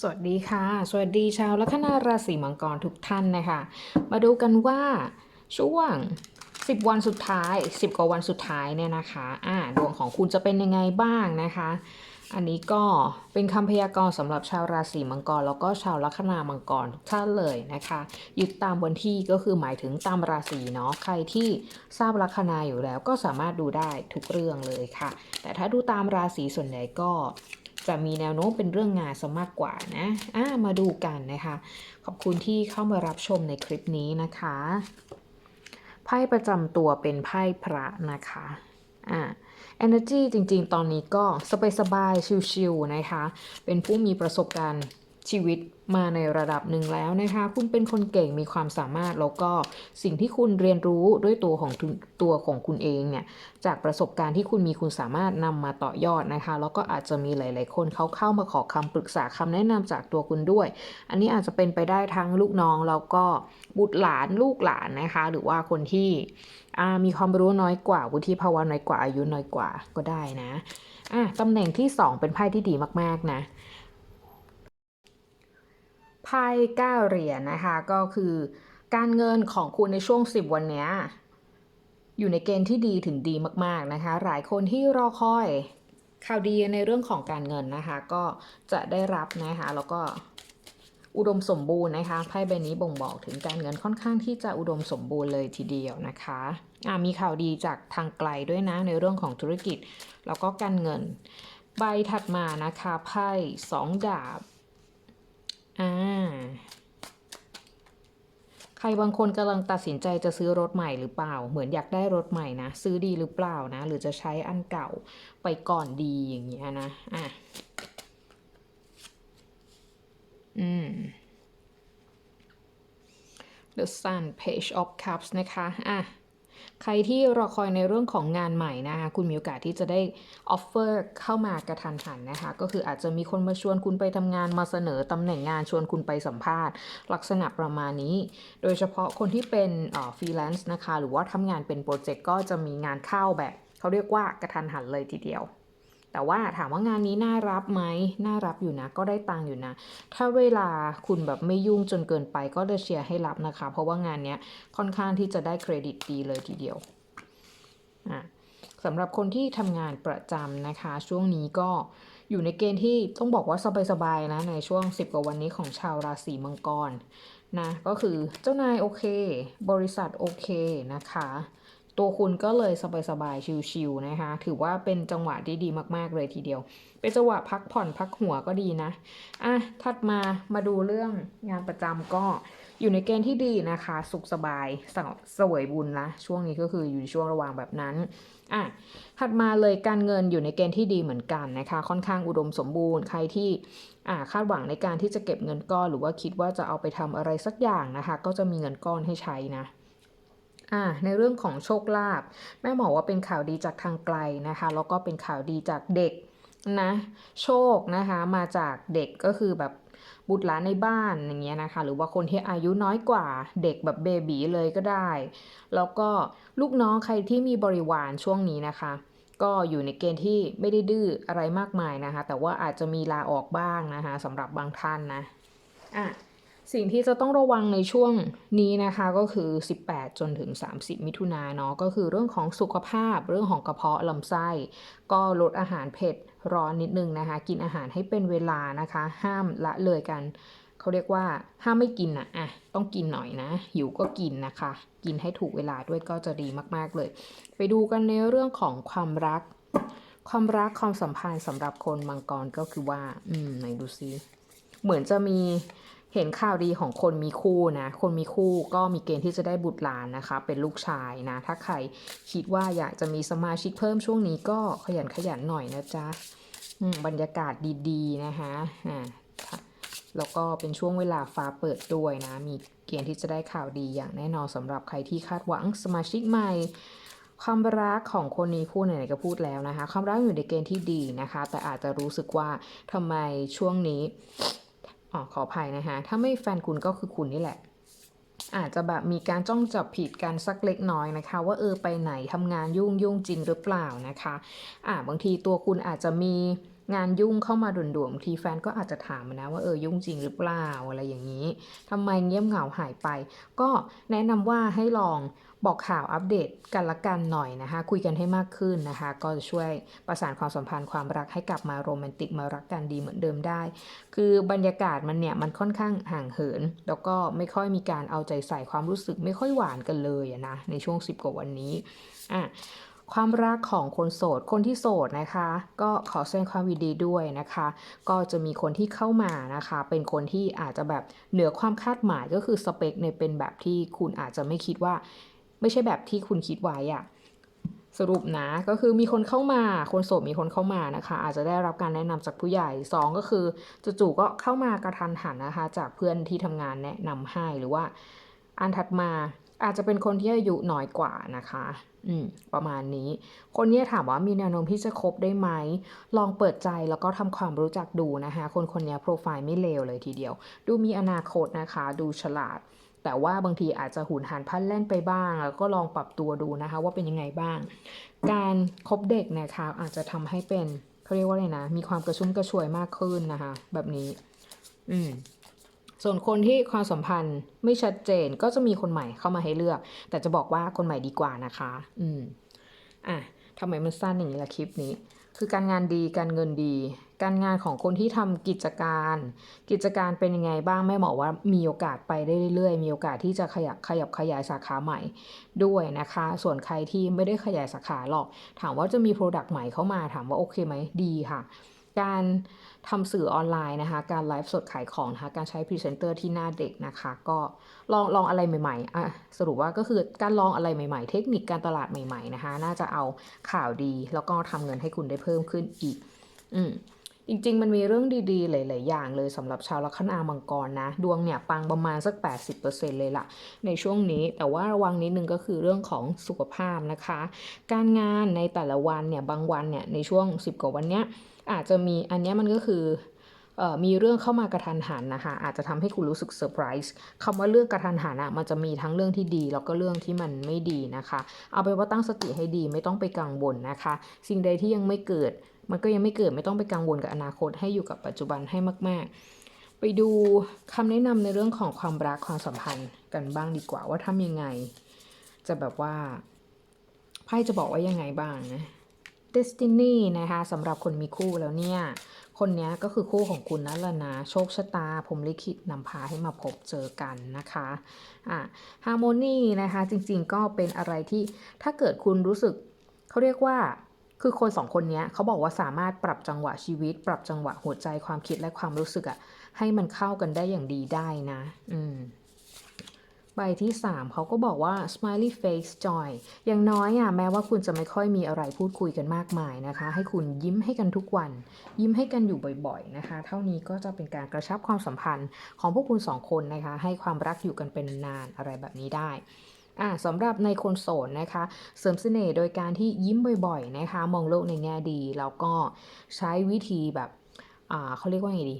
สวัสดีค่ะ สวัสดีชาวลัคนาราศีมังกรทุกท่านนะคะ มาดูกันว่าช่วง 10 วันสุดท้าย 10 กว่าวันสุดท้ายเนี่ยนะคะอ่าดวงของคุณจะเป็นยังไงบ้างนะคะ อันนี้ก็เป็นคำพยากรณ์สำหรับชาวราศีมังกร แล้วก็ชาวลัคนามังกรทุกท่านเลยนะคะยึดตามวันที่ก็คือหมายถึงตามราศีเนาะใครที่ทราบลัคนาอยู่แล้วก็สามารถดูได้ทุกเรื่องเลยค่ะ แต่ถ้าดูตามราศีส่วนใหญ่ก็ จะมีแนวโน้มเป็นเรื่องงานซะมากกว่านะอ่ามาดูกันนะคะ ขอบคุณที่เข้ามารับชมในคลิปนี้นะคะไพ่ประจำตัวเป็นไพ่พระนะคะอ่า energy จริงๆ ตอนนี้ก็สบายๆชิลๆนะคะ เป็นผู้มีประสบการณ์ ชีวิตมาในระดับหนึ่งแล้วนะคะ คุณเป็นคนเก่งมีความสามารถแล้วก็สิ่งที่คุณเรียนรู้ด้วยตัวของตัวของคุณเองเนี่ยจากประสบการณ์ที่คุณมีคุณสามารถนำมาต่อยอดนะคะ แล้วก็อาจจะมีหลาย ๆ คนเขาเข้ามาขอคำปรึกษาคำแนะนำจากตัวคุณด้วย อันนี้อาจจะเป็นไปได้ทั้งลูกน้องแล้วก็บุตรหลานลูกหลานนะคะ หรือว่าคนที่มีความรู้น้อยกว่าวุฒิภาวะน้อยกว่าอายุน้อยกว่าก็ได้นะอะตำแหน่งที่ 2 เป็นไพ่ที่ดีมาก ๆ นะ ไพ่เก้าเหรียญนะคะ ก็คือการเงินของคุณในช่วง 10 วันนี้อยู่ในเกณฑ์ที่ดีถึงดีมากๆนะคะ หลายคนที่รอคอยข่าวดีในเรื่องของการเงินนะคะ ก็จะได้รับนะคะแล้วก็อุดมสมบูรณ์นะคะไพ่ใบนี้บ่งบอกถึงการเงินค่อนข้างที่จะอุดมสมบูรณ์เลยทีเดียวนะคะมีข่าวดีจากทางไกลด้วยนะในเรื่องของธุรกิจ แล้วก็การเงิน ใบถัดมานะคะไพ่สองดาบ อ่า ใครบางคนกำลังตัดสินใจจะซื้อรถใหม่หรือเปล่า เหมือนอยากได้รถใหม่นะ ซื้อดีหรือเปล่านะ หรือจะใช้อันเก่าไปก่อนดีอย่างเงี้ยนะ อะ อืม The Sun Page of Cups นะคะ อะ ใครที่รอคอยในเรื่องของงานใหม่นะคะคุณมีโอกาสที่จะได้ออฟเฟอร์เข้ามากระทันหันนะคะก็คืออาจจะมีคนมาชวนคุณไปทำงานมาเสนอตำแหน่งงานชวนคุณไปสัมภาษณ์ ลักษณะประมาณนี้ โดยเฉพาะคนที่เป็นฟรีแลนซ์นะคะหรือว่าทำงานเป็นโปรเจกต์ก็จะมีงานเข้าแบบ เขาเรียกว่ากระทันหันเลยทีเดียว แต่ว่าถามว่างานนี้น่ารับไหมน่ารับอยู่นะ ก็ได้ตังค์อยู่นะ ถ้าเวลาคุณแบบไม่ยุ่งจนเกินไปก็จะเชียร์ให้รับนะคะ เพราะว่างานเนี้ยค่อนข้างที่จะได้เครดิตดีเลยทีเดียวอะสำหรับคนที่ทำงานประจำนะคะ ช่วงนี้ก็อยู่ในเกณฑ์ที่ต้องบอกว่าสบายๆนะในช่วง 10 กว่าวันนี้ของชาวราศีมังกรนะก็คือเจ้านายโอเค บริษัทโอเคนะคะ ตัวคุณก็เลยสบายๆ ชิวๆนะคะ ถือว่าเป็นจังหวะที่ดีมากๆเลยทีเดียว เป็นจังหวะพักผ่อนพักหัวก็ดีนะ อะ ถัดมา มาดูเรื่องงานประจำก็อยู่ในเกณฑ์ที่ดีนะคะ สุขสบายสสวยบุญละช่วงนี้ก็คืออยู่ในช่วงระหว่างแบบนั้น อะ ถัดมาเลยการเงินอยู่ในเกณฑ์ที่ดีเหมือนกันนะคะ ค่อนข้างอุดมสมบูรณ์ ใครที่อ่าคาดหวังในการที่จะเก็บเงินก้อน หรือว่าคิดว่าจะเอาไปทำอะไรสักอย่างนะคะ ก็จะมีเงินก้อนให้ใช้นะ อ่าในเรื่องของโชคลาภแม่หมอว่าเป็นข่าวดีจากทางไกลนะคะแล้วก็เป็นข่าวดีจากเด็กนะโชคนะคะมาจากเด็กก็คือแบบบุตรหลานในบ้านอย่างเงี้ยนะคะ หรือว่าคนที่อายุน้อยกว่าเด็กแบบเบบีเลยก็ได้ แล้วก็ลูกน้องใครที่มีบริวารช่วงนี้นะคะ ก็อยู่ในเกณฑ์ที่ไม่ได้ดื้ออะไรมากมายนะคะ แต่ว่าอาจจะมีลาออกบ้างนะคะสำหรับบางท่านนะอะ สิ่งที่จะต้องระวังในช่วงนี้นะคะก็คือ 18 จนถึง 30 มิถุนายนเนาะก็คือเรื่องของสุขภาพ เรื่องของกระเพาะลำไส้ ก็ลดอาหารเผ็ดร้อนนิดนึงนะคะ กินอาหารให้เป็นเวลานะคะ ห้ามละเลยกันเขาเรียกว่าห้ามไม่กินนะอะต้องกินหน่อยนะหิวก็กินนะคะ กินให้ถูกเวลาด้วยก็จะดีมากๆเลย ไปดูกันในเรื่องของความรัก ความรักความสัมพันธ์สำหรับคนมังกรก็คือว่า อืมไหนดูซิเหมือนจะมี เห็นข่าวดีของคนมีคู่นะ คนมีคู่ก็มีเกณฑ์ที่จะได้บุตรหลานนะคะ เป็นลูกชายนะ ถ้าใครคิดว่าอยากจะมีสมาชิกเพิ่มช่วงนี้ก็ขยันขยันหน่อยนะจ๊ะอืมบรรยากาศดีๆนะคะอ่าแล้วก็เป็นช่วงเวลาฟ้าเปิดด้วยนะ มีเกณฑ์ที่จะได้ข่าวดีอย่างแน่นอนสำหรับใครที่คาดหวังสมาชิกใหม่ ความรักของคนนี้คู่ไหนๆก็พูดแล้วนะคะ ความรักอยู่ในเกณฑ์ที่ดีนะคะ แต่อาจจะรู้สึกว่าทำไมช่วงนี้ อ๋อขออภัยนะคะถ้าไม่แฟนคุณก็คือคุณนี่แหละ อาจจะแบบมีการจ้องจับผิดกันสักเล็กน้อยนะคะ ว่าเออไปไหนทำงานยุ่งยุ่งจริงหรือเปล่านะคะ อ่าบางทีตัวคุณอาจจะมี งานยุ่งเข้ามาด่วนๆบางทีแฟนก็อาจจะถามนะว่าเออยุ่งจริงหรือเปล่าอะไรอย่างนี้ทำไมเงียบเหงาหายไป ก็แนะนำว่าให้ลองบอกข่าวอัปเดตกันละกันหน่อยนะคะ คุยกันให้มากขึ้นนะคะ ก็จะช่วยประสานความสัมพันธ์ความรักให้กลับมาโรแมนติกมารักกันดีเหมือนเดิมได้ คือบรรยากาศมันเนี่ยมันค่อนข้างห่างเหิน แล้วก็ไม่ค่อยมีการเอาใจใส่ความรู้สึกไม่ค่อยหวานกันเลยนะในช่วง 10 กว่าวันนี้อะ ความรักของคนโสด คนที่โสดนะคะ ก็ขอแสดงความยินดีด้วยนะคะ ก็จะมีคนที่เข้ามานะคะ เป็นคนที่อาจจะแบบเหนือความคาดหมายก็คือสเปคเนี่ยเป็นแบบที่คุณอาจจะไม่คิดว่า ไม่ใช่แบบที่คุณคิดไว้อะสรุปนะก็คือมีคนเข้ามา คนโสดมีคนเข้ามานะคะ อาจจะได้รับการแนะนำจากผู้ใหญ่สองก็คือจู่ๆก็เข้ามากระทันหันนะคะ จากเพื่อนที่ทำงานแนะนำให้หรือว่า อันถัดมาอาจจะเป็นคนที่อายุน้อยกว่านะคะ อืมประมาณนี้ คนนี้ถามว่ามีแนวโน้มที่จะคบได้ไหม ลองเปิดใจแล้วก็ทำความรู้จักดูนะคะ คนคนนี้โปรไฟล์ไม่เลวเลยทีเดียว ดูมีอนาคตนะคะ ดูฉลาด แต่ว่าบางทีอาจจะหุนหันพลันแล่นไปบ้าง แล้วก็ลองปรับตัวดูนะคะ ว่าเป็นยังไงบ้าง การคบเด็กนะคะอาจจะทำให้เป็นเขาเรียกว่าอะไรนะ มีความกระชุ่มกระชวยมากขึ้นนะคะ แบบนี้ อืม ส่วนคนที่ความสัมพันธ์ไม่ชัดเจนก็จะมีคนใหม่เข้ามาให้เลือก แต่จะบอกว่าคนใหม่ดีกว่านะคะ อืมอะทำไมมันสั้นอย่างนี้ล่ะคลิปนี้ คือการงานดีการเงินดี การงานของคนที่ทำกิจการ กิจการเป็นยังไงบ้างแม่หมอว่ามีโอกาสไปได้เรื่อยๆ มีโอกาสที่จะขยับขยับขยายสาขาใหม่ด้วยนะคะ ส่วนใครที่ไม่ได้ขยายสาขาหรอก ถามว่าจะมีโปรดักต์ใหม่เข้ามาถามว่าโอเคไหมดีค่ะ การทำสื่อออนไลน์นะคะ การไลฟ์สดขายของนะคะ การใช้พรีเซนเตอร์ที่หน้าเด็กนะคะ ก็ลองลองอะไรใหม่ๆอะสรุปว่าก็คือการลองอะไรใหม่ ๆ เทคนิคการตลาดใหม่ ๆนะคะ น่าจะเอาข่าวดี แล้วก็ทำเงินให้คุณได้เพิ่มขึ้นอีก อืม จริง ๆ มันมีเรื่องดีๆ หลาย ๆ อย่างเลยสำหรับชาวลัคนามังกรนะ ดวงเนี่ยปังประมาณสัก 80%เลยล่ะ ในช่วงนี้แต่ว่าระวังนิดนึงก็คือเรื่องของสุขภาพนะคะ การงานในแต่ละวันเนี่ยบางวันเนี่ยในช่วง 10 กว่าวันเนี้ยอาจจะมีอันนี้มันก็คือมีเรื่องเข้ามากระทันหันนะคะ อาจจะทำให้คุณรู้สึกเซอร์ไพรส์คำว่าเรื่องกระทันหันอะมันจะมีทั้งเรื่องที่ดี แล้วก็เรื่องที่มันไม่ดีนะคะ เอาไปนว่าตั้งสติให้ดีไม่ต้องไปกังวลนะคะ สิ่งใดที่ยังไม่เกิด มันก็ยังไม่เกิดไม่ต้องไปกังวลกับอนาคตให้อยู่กับปัจจุบันให้มาก ๆ ไปดูคำแนะนำในเรื่องของความรักความสัมพันธ์กันบ้างดีกว่าว่าทำยังไง จะแบบว่าไพ่จะบอกว่ายังไงบ้างนะ Destiny นะคะสำหรับคนมีคู่แล้วเนี่ย คนนี้ก็คือคู่ของคุณนั่นแหละนะโชคชะตาผมลิขิตนำพาให้มาพบเจอกันนะคะอะ Harmony นะคะจริงๆก็เป็นอะไรที่ถ้าเกิดคุณรู้สึกเขาเรียกว่า คือคนสองคนนี้เขาบอกว่าสามารถปรับจังหวะชีวิต ปรับจังหวะหัวใจความคิดและความรู้สึกอะให้มันเข้ากันได้อย่างดีได้นะ อืมใบที่ 3 เขาก็บอกว่า smiley face joy อย่างน้อยอะแม้ว่าคุณจะไม่ค่อยมีอะไรพูดคุยกันมากมายนะคะ ให้คุณยิ้มให้กันทุกวัน ยิ้มให้กันอยู่บ่อยๆนะคะ เท่านี้ก็จะเป็นการกระชับความสัมพันธ์ของพวกคุณสองคนนะคะ ให้ความรักอยู่กันเป็นนานอะไรแบบนี้ได้ อ่าสำหรับในคนโสดนะคะ เสริมเสน่ห์โดยการที่ยิ้มบ่อยๆนะคะ มองโลกในแง่ดี แล้วก็ใช้วิธีแบบอ่าเขาเรียกว่าไงดี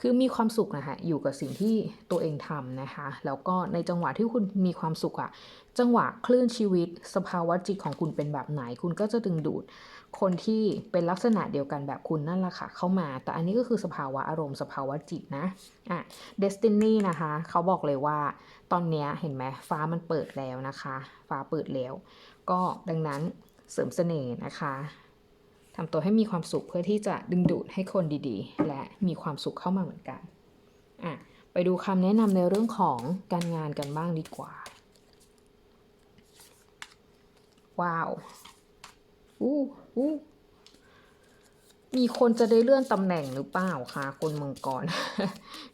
คือมีความสุขนะคะอยู่กับสิ่งที่ตัวเองทำนะคะ แล้วก็ในจังหวะที่คุณมีความสุขอะจังหวะคลื่นชีวิต สภาวะจิตของคุณเป็นแบบไหน คุณก็จะดึงดูด คนที่เป็นลักษณะเดียวกันแบบคุณนั่นแหละค่ะเข้ามา แต่อันนี้ก็คือสภาวะอารมณ์สภาวะจิตนะอะ Destiny นะคะเขาบอกเลยว่าตอนนี้เห็นไหมฟ้ามันเปิดแล้วนะคะ ฟ้าเปิดแล้ว ก็ดังนั้นเสริมเสน่ห์นะคะ ทำตัวให้มีความสุขเพื่อที่จะดึงดูดให้คนดีๆ และมีความสุขเข้ามาเหมือนกันอะไปดูคำแนะนำในเรื่องของการงานกันบ้างดีกว่า ว้าว อู้อู้ มีคนจะได้เลื่อนตำแหน่งหรือเปล่าคะคนมังกร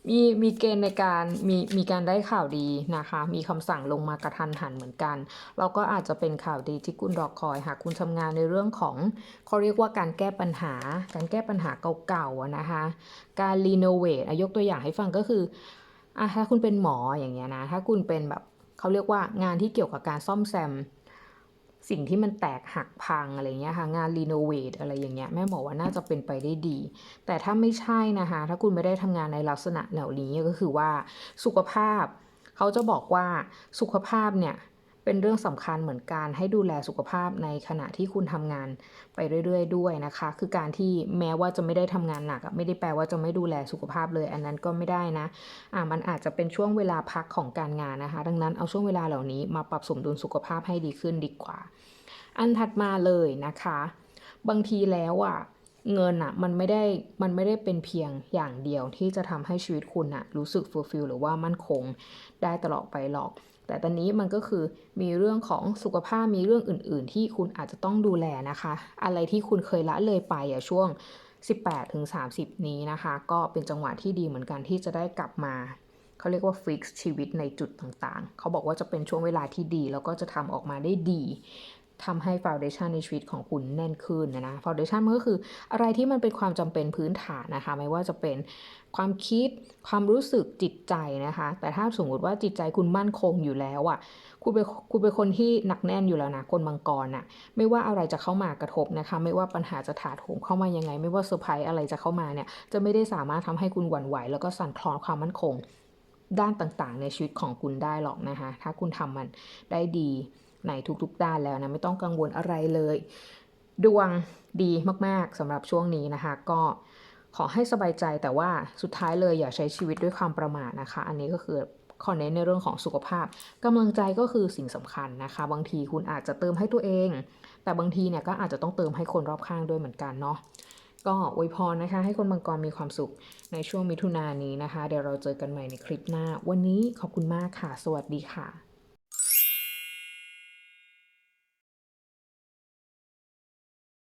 มีมีเกณฑ์ในการมีมีการได้ข่าวดีนะคะ มีคำสั่งลงมากระทันหันเหมือนกัน เราก็อาจจะเป็นข่าวดีที่คุณรอคอยหากคุณทำงานในเรื่องของเขาเรียกว่าการแก้ปัญหา การแก้ปัญหาเก่าๆนะคะ การรีโนเวทยกตัวอย่างให้ฟังก็คืออะถ้าคุณเป็นหมออย่างเงี้ยนะ ถ้าคุณเป็นแบบเขาเรียกว่างานที่เกี่ยวกับการซ่อมแซม สิ่งที่มันแตกหักพังอะไรเงี้ยค่ะงานรีโนเวทอะไรอย่างเงี้ยแม่บอกว่าน่าจะเป็นไปได้ดี แต่ถ้าไม่ใช่นะคะถ้าคุณไม่ได้ทำงานในลักษณะเหล่านี้ก็คือว่าสุขภาพ เขาจะบอกว่าสุขภาพเนี่ย เป็นเรื่องสำคัญเหมือนกันให้ดูแลสุขภาพในขณะที่คุณทำงานไปเรื่อย ๆ ด้วยนะคะ คือการที่แม้ว่าจะไม่ได้ทำงานหนักไม่ได้แปลว่าจะไม่ดูแลสุขภาพเลย อันนั้นก็ไม่ได้นะอ่ามันอาจจะเป็นช่วงเวลาพักของการงานนะคะ ดังนั้นเอาช่วงเวลาเหล่านี้มาปรับสมดุลสุขภาพให้ดีขึ้นดีกว่า อันถัดมาเลยนะคะ บางทีแล้วอะเงินอะมันไม่ได้มันไม่ได้เป็นเพียงอย่างเดียวที่จะทำให้ชีวิตคุณอะรู้สึกฟูลฟิลหรือว่ามั่นคงได้ตลอดไปหรอก แต่ตอนนี้มันก็คือมีเรื่องของสุขภาพมีเรื่องอื่น ๆ ที่คุณอาจจะต้องดูแลนะคะ อะไรที่คุณเคยละเลยไปอะช่วง 18ถึง30 นี้นะคะ ก็เป็นจังหวะที่ดีเหมือนกันที่จะได้กลับมาเขาเรียกว่าฟิกชีวิตในจุดต่างๆ เขาบอกว่าจะเป็นช่วงเวลาที่ดี แล้วก็จะทำออกมาได้ดี ทำให้ฟ u n เดชันในชีวิตของคุณแน่นขึ้นนะนะฟ u n เดชันมันก็คืออะไรที่มันเป็นความจำเป็นพื้นฐานนะคะ ไม่ว่าจะเป็นความคิดความรู้สึกจิตใจนะคะ แต่ถ้าสมมติว่าจิตใจคุณมั่นคงอยู่แล้วอะ่ะคุณเป็นคุณเป็นคนที่หนักแน่นอยู่แล้วนะคนมังกรน่ะไม่ว่าอะไรจะเข้ามากระทบนะคะ ไม่ว่าปัญหาจะถาโถมเข้ามายังไง ไม่ว่าเซอร์ไพรส์อะไรจะเข้ามาเนี่ยจะไม่ได้สามารถทำให้คุณหวั่นไหว แล้วก็สั่นคลอนความมั่นคงด้านต่างๆ ในชีวิตของคุณได้หรอกนะคะ ถ้าคุณทำมันได้ดี ในทุกๆด้านแล้วนะไม่ต้องกังวลอะไรเลย ดวงดีมากๆสำหรับช่วงนี้นะคะ ก็ขอให้สบายใจแต่ว่าสุดท้ายเลยอย่าใช้ชีวิตด้วยความประมาทนะคะ อันนี้ก็คือขอเน้นในเรื่องของสุขภาพกำลังใจก็คือสิ่งสำคัญนะคะ บางทีคุณอาจจะเติมให้ตัวเอง แต่บางทีเนี่ยก็อาจจะต้องเติมให้คนรอบข้างด้วยเหมือนกันเนาะก็อวยพรนะคะ ให้คนมังกรมีความสุขในช่วงมิถุนายนนี้นะคะ เดี๋ยวเราเจอกันใหม่ในคลิปหน้า วันนี้ขอบคุณมากค่ะ สวัสดีค่ะ